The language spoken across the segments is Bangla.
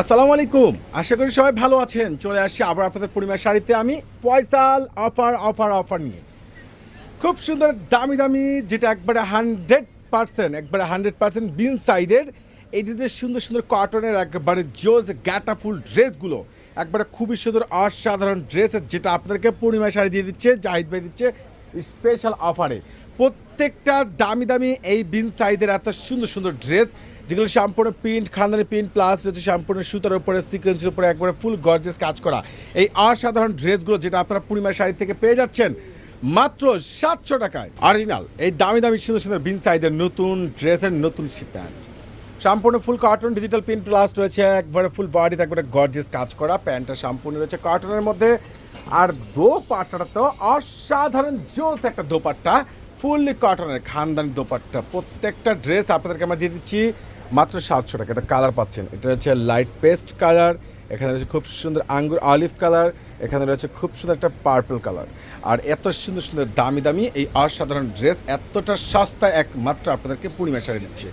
আসসালামু আলাইকুম। আশা করি সবাই ভালো আছেন। চলে আসছি আবার আপনাদের পরিমাণ শাড়িতে। আমি পয়সাল অফার অফার অফার নিয়ে। খুব সুন্দর, দামি দামি, যেটা একবারে হান্ড্রেড পার্সেন্ট, একবারে হান্ড্রেড পার্সেন্ট বিন সাইজের। এই যে সুন্দর সুন্দর কটনের একবারে জোজ গ্যাটাফুল ড্রেসগুলো, একবারে খুবই সুন্দর অসাধারণ ড্রেস, যেটা আপনাদেরকে পূর্ণিমা শাড়ি দিয়ে দিচ্ছে, জাহিদ ভাই দিচ্ছে স্পেশাল অফারে প্রত্যেকটা দামি দামি এই বিন সাইজের এত সুন্দর সুন্দর ড্রেস যেগুলো সম্পূর্ণ প্রিন্ট খানদানি প্রিন্ট প্লাস হচ্ছে সম্পূর্ণ সুতার উপরে সিকোয়েন্সের উপরে একবারে ফুল গর্জেস কাজ করা। এই অসাধারণ ড্রেসগুলো যেটা আপনারা পূর্ণিমা শাড়ি থেকে পেয়ে যাচ্ছেন, মাত্র সাতশো টাকায়। অরিজিনাল এই দামি দামি সুন্দর সুন্দর বিন সাইজের নতুন ড্রেসের নতুন প্যান্ট সম্পূর্ণ full cartoon digital print plus রয়েছে একবারে ফুল বডিতে একবারে গর্জেস কাজ করা। প্যান্টটা সম্পূর্ণ রয়েছে কার্টুনের মধ্যে। আর দোপাট্টাটা তো অসাধারণ জোস একটা দোপাট্টা ফুললি কটনের খানদানি দোপাট্টা। প্রত্যেকটা ড্রেস আপনাদেরকে আমরা দিয়ে দিচ্ছি। মাত্র সাতশো টাকা, এটা কালার পাচ্ছেন। এটা হচ্ছে লাইট পেস্ট কালার এখানে রয়েছে খুব সুন্দর আঙ্গুর অলিভ কালার এখানে রয়েছে খুব সুন্দর একটা পার্পল কালার আর এত সুন্দর সুন্দর দামি দামি এই অসাধারণ ড্রেস এতটা সস্তায় একমাত্র আপনাদেরকে পূর্ণিমা শাড়ি দিচ্ছে।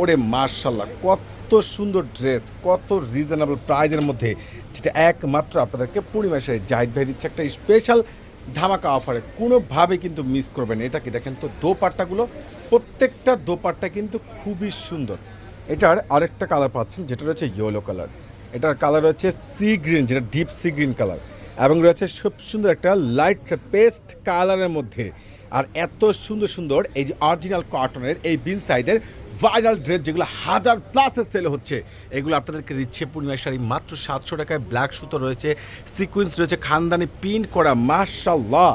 ওরে মার্শাল্লাহ কত সুন্দর ড্রেস কত রিজনেবল প্রাইজের মধ্যে যেটা একমাত্র আপনাদেরকে পূর্ণিমা শাড়ি জাহিদ ভাই দিচ্ছে একটা স্পেশাল ধামাকা অফারে কোনোভাবে কিন্তু মিস করবেন এটা কি দেখেন তো, দোপাট্টাগুলো, প্রত্যেকটা দোপাট্টা কিন্তু খুবই সুন্দর। এটার আরেকটা কালার পাচ্ছেন, যেটা রয়েছে ইয়েলো কালার এটার কালার রয়েছে সি গ্রিন যেটা ডিপ সি গ্রিন কালার এবং রয়েছে খুব সুন্দর একটা লাইট পেস্ট কালারের মধ্যে। আর এত সুন্দর সুন্দর এই যে অরিজিনাল কটনের এই বিন সাইজের ভাইরাল ড্রেস যেগুলো হাজার প্লাসে সেল হচ্ছে, এগুলো আপনাদেরকে দিচ্ছে পূর্ণিমা শাড়ি, মাত্র সাতশো টাকায় ব্ল্যাক সুতো রয়েছে সিকুয়েন্স রয়েছে, খানদানি প্রিন্ট করা মার্শাল্লাহ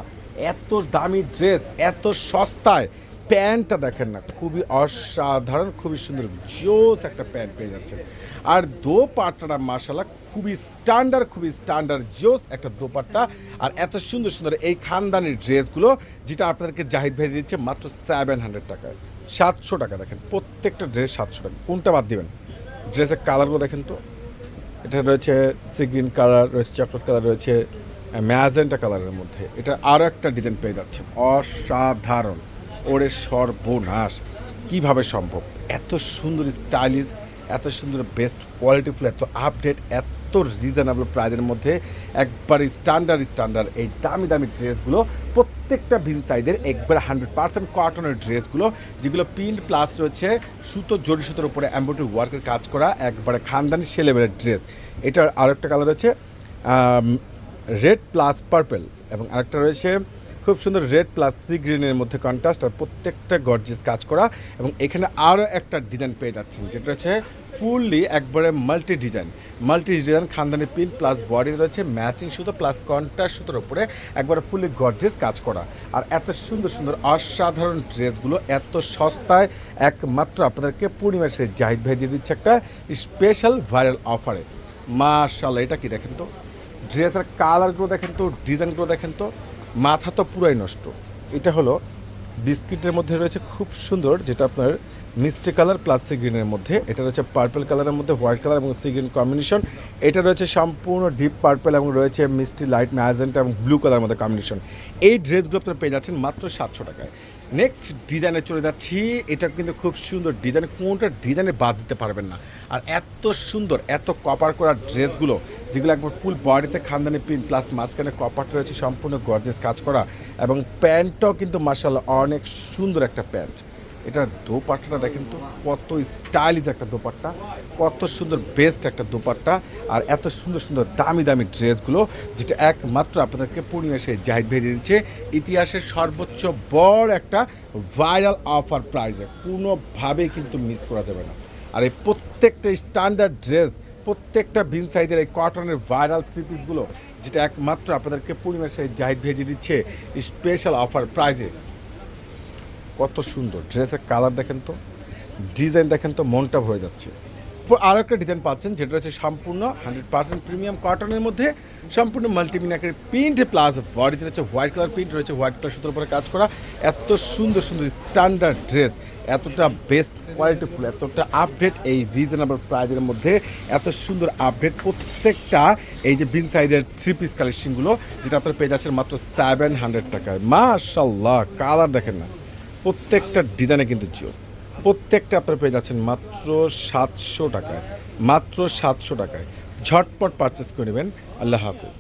এত দামি ড্রেস এত সস্তায় প্যান্টটা দেখেন না, খুবই অসাধারণ, খুবই সুন্দর, জোস একটা প্যান্ট পেয়ে যাচ্ছেন। আর দোপাট্টাটা মার্শাল্লাহ খুবই স্ট্যান্ডার্ড খুবই স্ট্যান্ডার্ড জোস একটা দোপাট্টা। আর এত সুন্দর সুন্দর এই খানদানি ড্রেসগুলো, যেটা আপনাদেরকে জাহিদ ভাই দিচ্ছে মাত্র সেভেন হান্ড্রেড টাকায়। সাতশো টাকা দেখেন, প্রত্যেকটা ড্রেস সাতশো টাকা। কোনটা বাদ দিবেন? ড্রেসের কালারগুলো দেখেন তো। এটা রয়েছে সি গ্রিন কালার রয়েছে চকলেট কালার রয়েছে ম্যাজেন্টা কালারের মধ্যে। এটা আরও একটা ডিজাইন পেয়ে যাচ্ছে অসাধারণ। ওরে সর্বনাশ। কীভাবে সম্ভব? এত সুন্দর স্টাইলিশ, এত সুন্দর বেস্ট কোয়ালিটিফুল এত আপডেট এত রিজনেবল প্রাইজের মধ্যে একবার স্ট্যান্ডার্ড স্ট্যান্ডার্ড এই দামি দামি ড্রেসগুলো, প্রত্যেকটা ভিন সাইজের একবার হান্ড্রেড পার্সেন্ট কটনের ড্রেসগুলো, যেগুলো প্রিন্ট প্লাস রয়েছে সুতো, জরি সুতোর উপরে এম্ব্রয়ডারি ওয়ার্কের কাজ করা, একবারে খানদানি সেলেবেলের ড্রেস এটার আরেকটা কালার হচ্ছে রেড প্লাস পার্পেল এবং আরেকটা রয়েছে খুব সুন্দর রেড প্লাস সি গ্রিনের মধ্যে কন্ট্রাস্ট আর প্রত্যেকটা গর্জিস কাজ করা এবং এখানে আরও একটা ডিজাইন পেয়ে যাচ্ছেন, যেটা হচ্ছে ফুললি একবারে মাল্টি ডিজাইন মাল্টি ডিজাইন খানদানি পিন প্লাস বডি রয়েছে ম্যাচিং সুতো প্লাস কন্ট্রাস্ট সুতোর উপরে একবারে ফুললি গর্জিস কাজ করা। আর এত সুন্দর সুন্দর অসাধারণ ড্রেসগুলো এত সস্তায় একমাত্র আপনাদেরকে পূর্ণিমা সেই জাহিদ ভাই দিয়ে দিচ্ছে একটা স্পেশাল ভাইরাল অফারে মাশাল্লাহ এটা কি দেখেন তো? ড্রেসের কালারগুলো দেখেন তো ডিজাইনগুলো দেখেন তো। মাথা তো পুরাই নষ্ট। এটা হলো বিস্কিটের মধ্যে রয়েছে খুব সুন্দর, যেটা আপনার মিষ্টি কালার প্লাস সি গ্রিনের মধ্যে। এটা রয়েছে পার্পল কালারের মধ্যে হোয়াইট কালার এবং সি গ্রিন কম্বিনেশন এটা রয়েছে সম্পূর্ণ ডিপ পার্পল এবং রয়েছে মিষ্টি লাইট ম্যাজেন্টা এবং ব্লু কালারের মধ্যে কম্বিনেশন এই ড্রেসগুলো আপনারা পেয়ে যাচ্ছেন মাত্র সাতশো টাকায়। নেক্সট ডিজাইনে চলে যাচ্ছি। এটা কিন্তু খুব সুন্দর ডিজাইন কোনটা ডিজাইনে বাদ দিতে পারবেন না। আর এত সুন্দর, এত কপার করা ড্রেসগুলো যেগুলো একবার ফুল বডিতে খানদানি পিন প্লাস মাঝখানে কপারটা রয়েছে, সম্পূর্ণ গর্জেস কাজ করা। এবং প্যান্টটাও কিন্তু মার্শাল্লাহ অনেক সুন্দর একটা প্যান্ট। এটার দোপাট্টাটা দেখেন তো, কত স্টাইলিশ একটা দোপাট্টা, কত সুন্দর বেস্ট একটা দোপাট্টা, আর এত সুন্দর সুন্দর দামি দামি ড্রেসগুলো, যেটা একমাত্র আপনাদেরকে পূর্ণিমা সেই জাহিদ ভেরিয়ে দিচ্ছে। ইতিহাসের সর্বোচ্চ বড় একটা ভাইরাল অফার প্রাইজে কোনোভাবেই কিন্তু মিস করা যাবে না। আর এই প্রত্যেকটা স্ট্যান্ডার্ড ড্রেস প্রত্যেকটা ভিন সাইজের এই কটনের ভাইরাল থ্রি পিসগুলো যেটা একমাত্র আপনাদেরকে পূর্ণিমার সেই জাহিদ ভেজে দিচ্ছে স্পেশাল অফার প্রাইজে কত সুন্দর। ড্রেসের কালার দেখেন তো ডিজাইন দেখেন তো, মনটা ভরে যাচ্ছে। আরও একটা ডিজাইন পাচ্ছেন, যেটা হচ্ছে সম্পূর্ণ হান্ড্রেড পার্সেন্ট প্রিমিয়াম কটনের মধ্যে সম্পূর্ণ মাল্টিমিনাকের প্রিন্ট প্লাস বডিতে রয়েছে হোয়াইট কালার প্রিন্ট রয়েছে হোয়াইট কালার সুতোর উপরে কাজ করা। এত সুন্দর সুন্দর স্ট্যান্ডার্ড ড্রেস এতটা বেস্ট কোয়ালিটিফুল এতটা আপডেট এই রিজনেবল প্রাইজের মধ্যে, এত সুন্দর আপডেট প্রত্যেকটা এই যে বিন সাইজের থ্রি পিস কালেকশনগুলো যেটা আপনারা পেয়ে যাচ্ছেন মাত্র সেভেন হান্ড্রেড টাকায়। মাশাল্লাহ কালার দেখেন না, প্রত্যেকটা ডিজাইনে কিন্তু জিওস প্রত্যেকটা আপনার পেয়ে যাচ্ছেন মাত্র সাতশো টাকায়, মাত্র সাতশো টাকায়। ঝটপট পারচেস করে নেবেন। আল্লাহ হাফিজ।